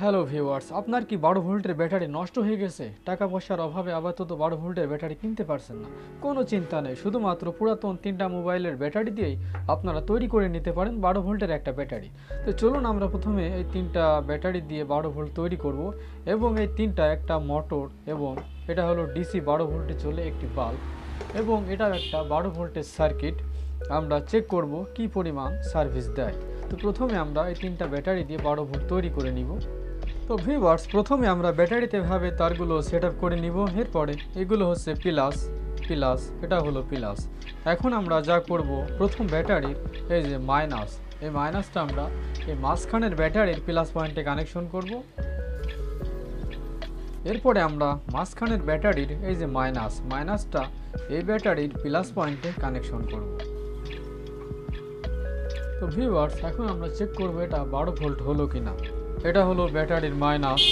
Hello viewers আপনার কি বারো ভোল্টের ব্যাটারি নষ্ট হয়ে গেছে? টাকা পয়সার অভাবে আপাতত বারো ভোল্টের ব্যাটারি কিনতে পারছেন না। কোনো চিন্তা নেই। শুধুমাত্র পুরাতন তিনটা মোবাইলের ব্যাটারি দিয়েই আপনারা তৈরি করে নিতে পারেন বারো ভোল্টের একটা ব্যাটারি। তো চলুন আমরা প্রথমে এই তিনটা ব্যাটারি দিয়ে বারো ভোল্ট তৈরি করব এবং এই তিনটা একটা মোটর এবং এটা হলো ডিসি বারো ভোল্টে চলে একটি বাল্ব এবং এটা একটা বারো ভোল্টের সার্কিট। আমরা চেক করব কি পরিমাণ সার্ভিস দেয়। তো প্রথমে আমরা এই তিনটা ব্যাটারি দিয়ে বারো ভোল্ট তৈরি করে নিব। তো ভিউয়ার্স প্রথমে আমরা ব্যাটারিতে ভাবে তারগুলো সেট আপ করে নিব, এরপরে এগুলো হচ্ছে প্লাস প্লাস এটা হলো প্লাস এখন আমরা যা করব, প্রথম ব্যাটারির, এই যে মাইনাস এই মাইনাসটা আমরা এই মাঝখানের ব্যাটারির প্লাস পয়েন্টে কানেকশন করব। এরপরে আমরা মাঝখানের ব্যাটারির, এই যে মাইনাস মাইনাসটা এই ব্যাটারির প্লাস পয়েন্টে কানেকশন করব। তো ভিউয়ার্স এখন আমরা চেক করব এটা বারো ভোল্ট হলো কিনা। এটা হলো ব্যাটারির মাইনাস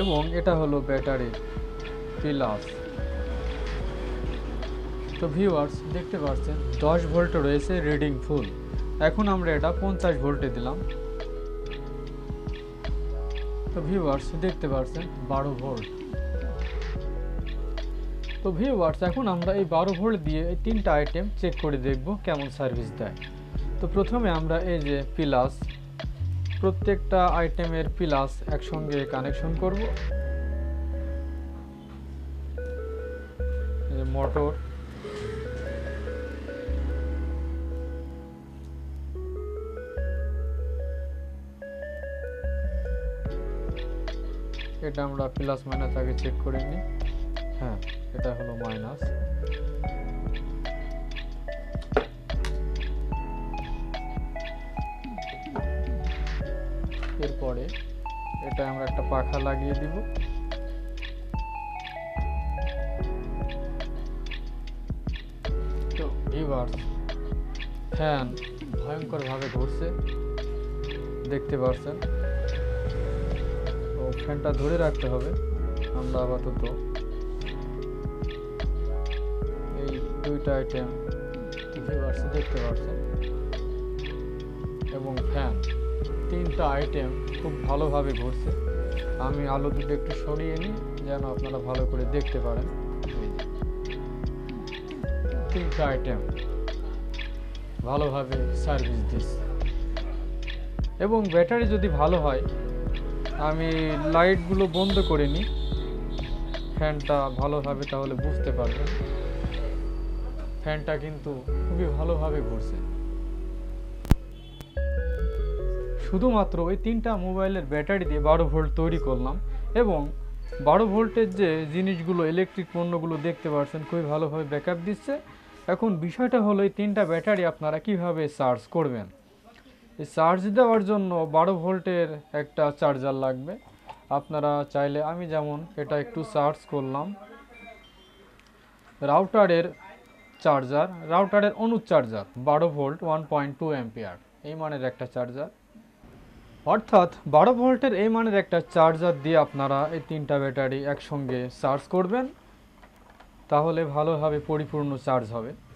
এবং এটা হলো ব্যাটারির প্লাস। তো ভিউয়ার্স দেখতে পাচ্ছেন, দশ ভোল্ট রয়েছে রিডিং ফুল এখন আমরা এটা পঞ্চাশ ভোল্টে দিলাম। তো ভিউয়ার্স দেখতে পাচ্ছেন, বারো ভোল্ট। তো ভিউয়ার্স এখন আমরা এই বারো ভোল্ট দিয়ে এই তিনটা আইটেম চেক করে দেখব কেমন সার্ভিস দেয়। তো প্রথমে আমরা এই যে প্লাস প্রত্যেকটা আইটেমের প্লাস একসঙ্গে কানেকশন করব। মোটর। এটা আমরা প্লাস মাইনাস আগে চেক করে নিই। হ্যাঁ এটা হলো মাইনাস। এরপরে এটা আমরা একটা পাখা লাগিয়ে দিব। তো এবার ফ্যান ভয়ঙ্করভাবে ঘুরছে দেখতে পাচ্ছেন তো ফ্যানটা ধরে রাখতে হবে, আমরা আপাতত এই দুইটা আইটেম দেখতে পাচ্ছেন এবং ফ্যান তিনটা আইটেম খুব ভালোভাবে ঘুরছে। আমি আলো দুটো একটু সরিয়ে নিই, যেন আপনারা ভালো করে দেখতে পারেন। তিনটা আইটেম ভালোভাবে সার্ভিস দিচ্ছে। এবং ব্যাটারি যদি ভালো হয়, আমি লাইটগুলো বন্ধ করে নিই। ফ্যানটা ভালোভাবে তাহলে বুঝতে পারবেন। ফ্যানটা কিন্তু খুবই ভালোভাবে ঘুরছে। শুধুমাত্র ওই তিনটা মোবাইলের ব্যাটারি দিয়ে বারো ভোল্ট তৈরি করলাম এবং বারো ভোল্টের যে জিনিসগুলো ইলেকট্রিক পণ্যগুলো দেখতে পাচ্ছেন খুবই ভালোভাবে ব্যাকআপ দিচ্ছে। এখন বিষয়টা হলো এই তিনটা ব্যাটারি আপনারা কীভাবে চার্জ করবেন? এই চার্জ দেওয়ার জন্য বারো ভোল্টের একটা চার্জার লাগবে। আপনারা চাইলে আমি যেমন এটা একটু চার্জ করলাম। রাউটারের চার্জার রাউটারের অনু চার্জার বারো volt one point two ampere এই মানের একটা চার্জার অর্থাৎ বারো ভোল্টের এই মানের একটা চার্জার দিয়ে আপনারা এই তিনটা ব্যাটারি একসঙ্গে চার্জ করবেন। তাহলে ভালোভাবে পরিপূর্ণ চার্জ হবে।